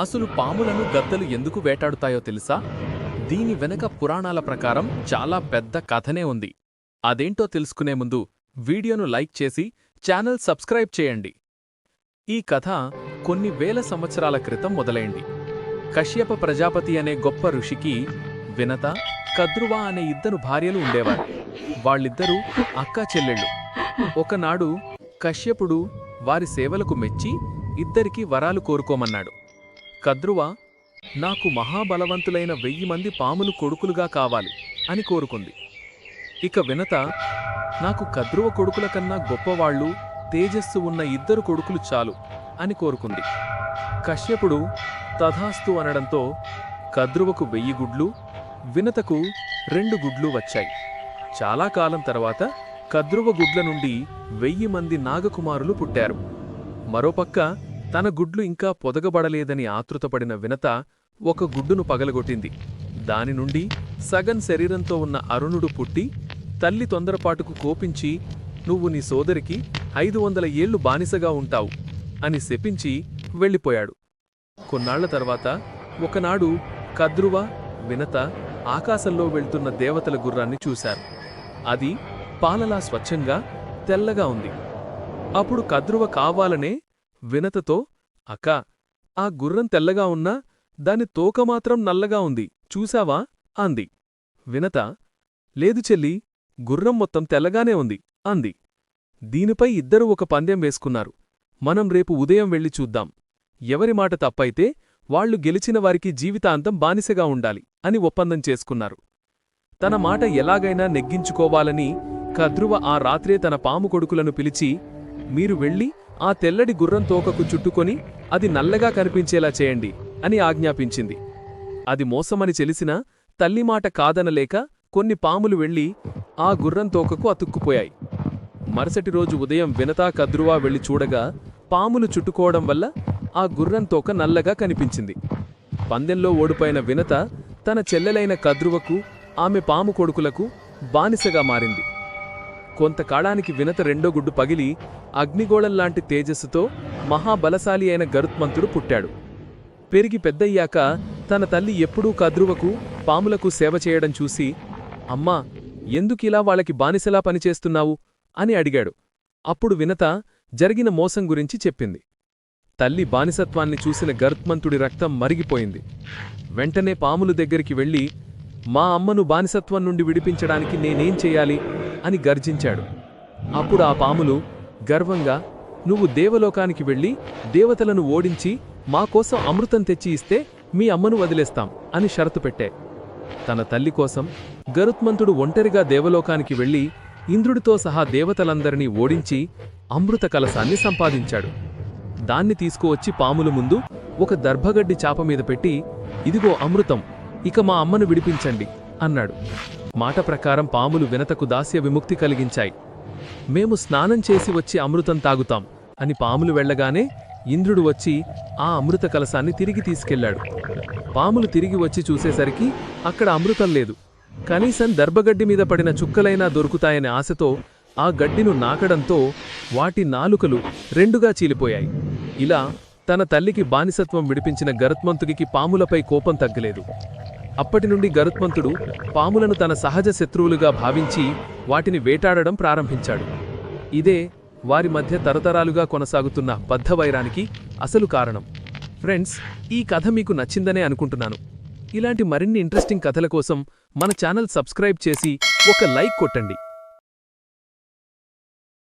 అసలు పాములను గద్దలు ఎందుకు వేటాడుతాయో తెలుసా? దీని వెనక పురాణాల ప్రకారం చాలా పెద్ద కథనే ఉంది. అదేంటో తెలుసుకునే ముందు వీడియోను లైక్ చేసి ఛానల్ సబ్స్క్రైబ్ చేయండి. ఈ కథ కొన్ని వేల సంవత్సరాల క్రితం మొదలైంది. కశ్యప ప్రజాపతి అనే గొప్ప ఋషికి వినత కద్రువా అనే ఇద్దరు భార్యలు ఉండేవారు. వాళ్ళిద్దరూ అక్కా చెల్లెళ్ళు. ఒకనాడు కశ్యపుడు వారి సేవలకు మెచ్చి ఇద్దరికి వరాలు కోరుకోమన్నాడు. కద్రువ నాకు మహాబలవంతులైన వెయ్యి మంది పాములు కొడుకులుగా కావాలి అని కోరుకుంది. ఇక వినత నాకు కద్రువ కొడుకుల కన్నా గొప్పవాళ్ళు తేజస్సు ఉన్న ఇద్దరు కొడుకులు చాలు అని కోరుకుంది. కశ్యపుడు తథాస్తు అనడంతో కద్రువకు వెయ్యి గుడ్లు వినతకు రెండు గుడ్లు వచ్చాయి. చాలా కాలం తర్వాత కద్రువ గుడ్ల నుండి వెయ్యి మంది నాగకుమారులు పుట్టారు. మరోపక్క తన గుడ్లు ఇంకా పొదగబడలేదని ఆతృతపడిన వినత ఒక గుడ్డును పగలగొట్టింది. దాని నుండి సగం శరీరంతో ఉన్న అరుణుడు పుట్టి తల్లి తొందరపాటుకు కోపించి నువ్వు నీ సోదరికి ఐదు వందల ఏళ్ళు బానిసగా ఉంటావు అని శపించి వెళ్ళిపోయాడు. కొన్నాళ్ళ తర్వాత ఒకనాడు కద్రువ వినత ఆకాశంలో వెళ్తున్న దేవతల గుర్రాన్ని చూశారు. అది పాలలా స్వచ్ఛంగా తెల్లగా ఉంది. అప్పుడు కద్రువ కావాలనే వినతతో అక్కా ఆ గుర్రం తెల్లగా ఉన్నా దాని తోక మాత్రం నల్లగా ఉంది చూశావా? అంది. వినత లేదు చెల్లి గుర్రం మొత్తం తెల్లగానే ఉంది అంది. దీనిపై ఇద్దరూ ఒక పందెం వేసుకున్నారు. మనం రేపు ఉదయం వెళ్ళి చూద్దాం. ఎవరి మాట తప్పైతే వాళ్ళు గెలిచిన వారికి జీవితాంతం బానిసగా ఉండాలి అని ఒప్పందం చేసుకున్నారు. తన మాట ఎలాగైనా నెగ్గించుకోవాలని కద్రువ ఆ రాత్రే తన పాము కొడుకులను పిలిచి మీరు వెళ్ళి ఆ తెల్లడి గుర్రం తోకకు చుట్టుకొని అది నల్లగా కనిపించేలా చేయండి అని ఆజ్ఞాపించింది. అది మోసమని తెలిసినా తల్లిమాట కాదనలేక కొన్ని పాములు వెళ్ళి ఆ గుర్రం తోకకు అతుక్కుపోయాయి. మరుసటి రోజు ఉదయం వినతా కద్రువా వెళ్ళి చూడగా పాములు చుట్టుకోవడం వల్ల ఆ గుర్రం తోక నల్లగా కనిపించింది. పందెంలో ఓడిపోయిన వినత తన చెల్లెలైన కద్రువకు ఆమె పాము కొడుకులకు బానిసగా మారింది. కొంతకాలానికి వినత రెండో గుడ్డు పగిలి అగ్నిగోళంలాంటి తేజస్సుతో మహాబలశాలి అయిన గరుత్మంతుడు పుట్టాడు. పెరిగి పెద్దయ్యాక తన తల్లి ఎప్పుడూ కద్రువకు పాములకు సేవ చేయడం చూసి అమ్మా ఎందుకిలా వాళ్ళకి బానిసలా పనిచేస్తున్నావు? అని అడిగాడు. అప్పుడు వినత జరిగిన మోసం గురించి చెప్పింది. తల్లి బానిసత్వాన్ని చూసిన గరుత్మంతుడి రక్తం మరిగిపోయింది. వెంటనే పాములు దగ్గరికి వెళ్ళి మా అమ్మను బానిసత్వం నుండి విడిపించడానికి నేనేం చేయాలి? అని గర్జించాడు. అప్పుడు ఆ పాములు గర్వంగా నువ్వు దేవలోకానికి వెళ్ళి దేవతలను ఓడించి మాకోసం అమృతం తెచ్చి ఇస్తే మీ అమ్మను వదిలేస్తాం అని షరతు పెట్టే. తన తల్లి కోసం గరుత్మంతుడు ఒంటరిగా దేవలోకానికి వెళ్ళి ఇంద్రుడితో సహా దేవతలందరినీ ఓడించి అమృత కలసాన్ని సంపాదించాడు. దాన్ని తీసుకువచ్చి పాముల ముందు ఒక దర్భగడ్డి చాప మీద పెట్టి ఇదిగో అమృతం ఇక మా అమ్మను విడిపించండి అన్నాడు. మాట ప్రకారం పాములు వినతకు దాస్య విముక్తి కలిగించాయి. మేము స్నానం చేసి వచ్చి అమృతం తాగుతాం అని పాములు వెళ్ళగానే ఇంద్రుడు వచ్చి ఆ అమృత కలసాన్ని తిరిగి తీసుకెళ్ళాడు పాములు తిరిగి వచ్చి చూసేసరికి అక్కడ అమృతం లేదు. కనీసం దర్భగడ్డి మీద పడిన చుక్కలైనా దొరుకుతాయనే ఆశతో ఆ గడ్డిను నాకడంతో వాటి నాలుకలు రెండుగా చీలిపోయాయి. ఇలా తన తల్లికి బానిసత్వం విడిపించిన గరత్మంతుడికి పాములపై కోపం తగ్గలేదు. అప్పటి నుండి గరుత్మంతుడు పాములను తన సహజ శత్రువులుగా భావించి వాటిని వేటాడడం ప్రారంభించాడు. ఇదే వారి మధ్య తరతరాలుగా కొనసాగుతున్న బద్ధవైరానికి అసలు కారణం. ఫ్రెండ్స్ ఈ కథ మీకు నచ్చిందనే అనుకుంటున్నాను. ఇలాంటి మరిన్ని ఇంట్రెస్టింగ్ కథల కోసం మన ఛానల్ సబ్స్క్రైబ్ చేసి ఒక లైక్ కొట్టండి.